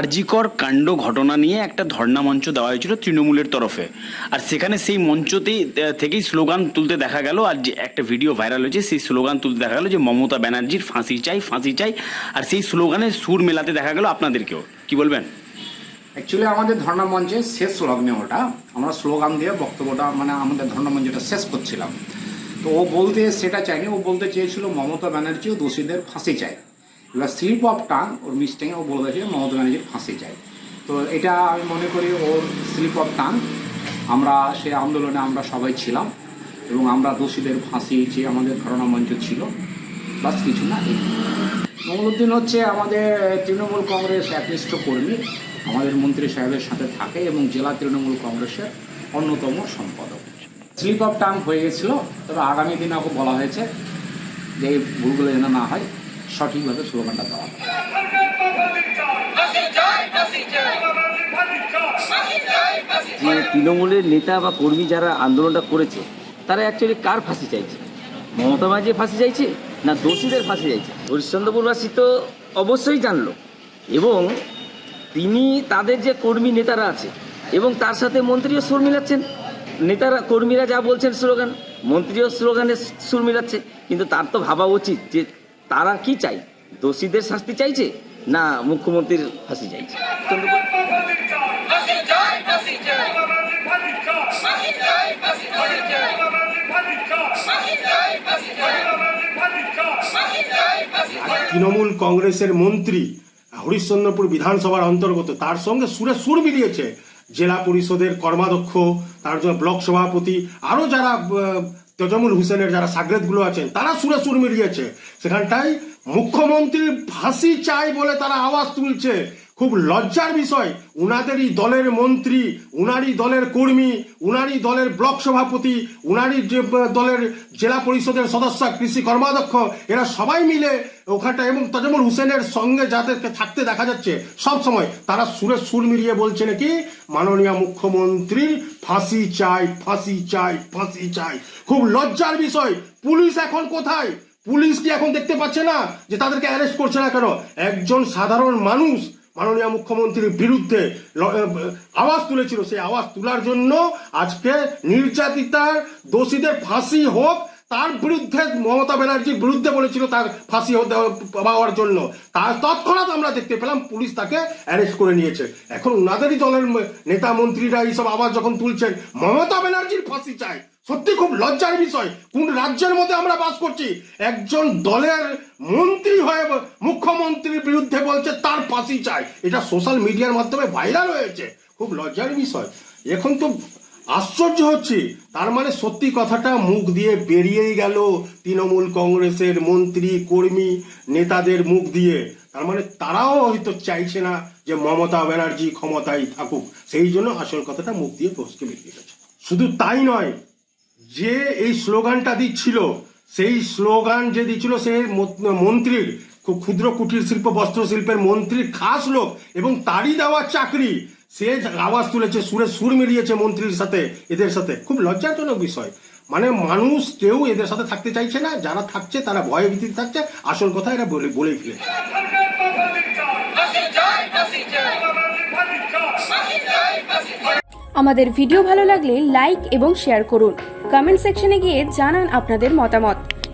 আরজিকর কাণ্ড ঘটনা নিয়ে একটা ধর্ণা মঞ্চ দেওয়া হয়েছিল তৃণমূলের তরফে। আর সেখানে সেই মঞ্চতেই থেকেই স্লোগান তুলতে দেখা গেল আর যে একটা ভিডিও ভাইরাল হয়েছে, সেই স্লোগান তুলতে দেখা গেল যে মমতা ব্যানার্জির ফাঁসি চাই ফাঁসি চাই। আর সেই স্লোগানে সুর মেলাতে দেখা গেল আপনাদেরকেও। কি বলবেন? অ্যাকচুয়ালি আমাদের ধর্ণা মঞ্চে শেষ লগ্নে ওটা। আমরা স্লোগান দিয়ে বক্তব্যটা মানে আমাদের ধর্ণা মঞ্চটা শেষ করছিলাম। তো ও বলতে, সেটা চায়নি ও বলতে চেয়েছিল মমতা ব্যানার্জি ও দোষীদের ফাঁসি চাই এবার স্লিপ অফ টাং ওর মিস্টেঙে ও বলে দিয়েছিল মমতা ব্যানার্জির ফাঁসি যায় তো এটা আমি মনে করি ওর স্লিপ অফ টাং আমরা সে আন্দোলনে আমরা সবাই ছিলাম, এবং আমরা দোষীদের ফাঁসি যে আমাদের ধারণা মঞ্চ ছিল। বাস কিছু না, এই। মঙ্গলুদ্দিন হচ্ছে আমাদের তৃণমূল কংগ্রেস একনিষ্ঠ কর্মী, আমাদের মন্ত্রী সাহেবের সাথে থাকে এবং জেলা তৃণমূল কংগ্রেসের অন্যতম সম্পাদক। স্লিপ অফ টাং হয়ে গেছিল, তবে আগামী দিনে ওকে বলা হয়েছে যে এই ভুলগুলো যেন না হয়। সঠিকভাবে স্লোগানটা দেওয়া যে তৃণমূলের নেতা বা কর্মী যারা আন্দোলনটা করেছে, তারা অ্যাকচুয়ালি কার ফাঁসি চাইছে? মমতা ব্যানার্জির ফাঁসি চাইছে না দোষীদের ফাঁসি চাইছে? হরিশ্চন্দ্রপুরবাসী তো অবশ্যই জানলো। এবং তিনি তাদের যে কর্মী নেতারা আছে, এবং তার সাথে মন্ত্রীও সুর মিলাচ্ছেন। নেতারা, কর্মীরা যা বলছেন স্লোগান, মন্ত্রীও স্লোগানে সুর মিলাচ্ছে। কিন্তু তার তো ভাবা উচিত যে তারা কি চাই? দোষীদের শাস্তি চাইছে না মুখ্যমন্ত্রীর ফাঁসি চাইছে? তৃণমূল কংগ্রেসের মন্ত্রী হরিশ্চন্দ্রপুর বিধানসভার অন্তর্গত, তার সঙ্গে সুরে সুর মিলিয়েছে জেলা পরিষদের কর্মাধ্যক্ষ, তার জন্য ব্লক সভাপতি, আরও যারা তজমুল হুসেনের যারা সাগরেদগুলো আছেন, তারা সুরে সুর মিলিয়েছে। সেখানটায় মুখ্যমন্ত্রী ফাঁসি চাই বলে তারা আওয়াজ তুলছে। খুব লজ্জার বিষয়, উনাদেরই দলের মন্ত্রী, উনারই দলের কর্মী, উনারই দলের ব্লক সভাপতি, উনারই যে দলের জেলা পরিষদের সদস্য, কৃষি কর্মাধ্যক্ষ, এরা সবাই মিলে ওখানটা এবং তাজমুল হুসেনের সঙ্গে যাদেরকে থাকতে দেখা যাচ্ছে, সব সময়। তারা সুরে সুর মিলিয়ে বলছে নাকি, মাননীয় মুখ্যমন্ত্রীর ফাঁসি চাই ফাঁসি চাই ফাঁসি চাই। খুব লজ্জার বিষয়, পুলিশ এখন কোথায়? পুলিশ কি এখন দেখতে পাচ্ছে না যে তাদেরকে অ্যারেস্ট করছে না কেন? একজন সাধারণ মানুষ মাননীয় মুখ্যমন্ত্রীর বিরুদ্ধে আওয়াজ তুলেছিল। সেই আওয়াজ তোলার জন্য আজকে নির্যাতিতার দোষীদের ফাঁসি হোক, তার বিরুদ্ধে মমতা ব্যানার্জির বিরুদ্ধে বলেছিল তার ফাঁসি পাওয়ার জন্য। তার তৎক্ষণাৎ আমরা দেখতে পেলাম পুলিশ তাকে অ্যারেস্ট করে নিয়েছে। এখন ওনাদেরই দলের নেতা মন্ত্রীরা এইসব আওয়াজ যখন তুলছেন, মমতা ব্যানার্জির ফাঁসি চাই। সত্যি খুব লজ্জার বিষয়। কোন রাজ্যের মধ্যে আমরা বাস করছি? একজন দলের মন্ত্রী হয়ে বিরুদ্ধে বলছে, তার ফাঁসি চাই। এটা সোশ্যাল মিডিয়ার মাধ্যমে ভাইরাল হয়েছে। খুব লজ্জার বিষয়। এখন তো আশ্চর্য হচ্ছে। তার মানে সত্যি কথাটা মুখ দিয়ে বেরিয়েই গেল তৃণমূল কংগ্রেসের মন্ত্রী, কর্মী, নেতাদের মুখ দিয়ে। তার মানে তারাও হয়তো চাইছে না যে মমতা ব্যানার্জি ক্ষমতায় থাকুক। সেই জন্য আসল কথাটা মুখ দিয়ে ফসকে বেরিয়ে গেছে। শুধু তাই নয়, যে এই স্লোগানটা দিচ্ছিল, সেই স্লোগান যে দিচ্ছিল সে মন্ত্রীর ক্ষুদ্র কুটির শিল্প, বস্ত্র শিল্পের মন্ত্রীর খাস লোক এবং তারই দেওয়া চাকরি। সে আওয়াজ তুলেছে, সুরে সুর মিলিয়েছে মন্ত্রীর সাথে, এদের সাথে। খুব লজ্জাজনক বিষয়। মানে মানুষ কেউ এদের সাথে থাকতে চাইছে না, যারা থাকছে তারা ভয়ে ভীতিতে থাকছে। আসল কথা এরা বলে, বলেই চাই আমাদের ভিডিও ভালো লাগলে লাইক এবং শেয়ার করুন। কমেন্ট সেকশনে গিয়ে জানান আপনাদের মতামত।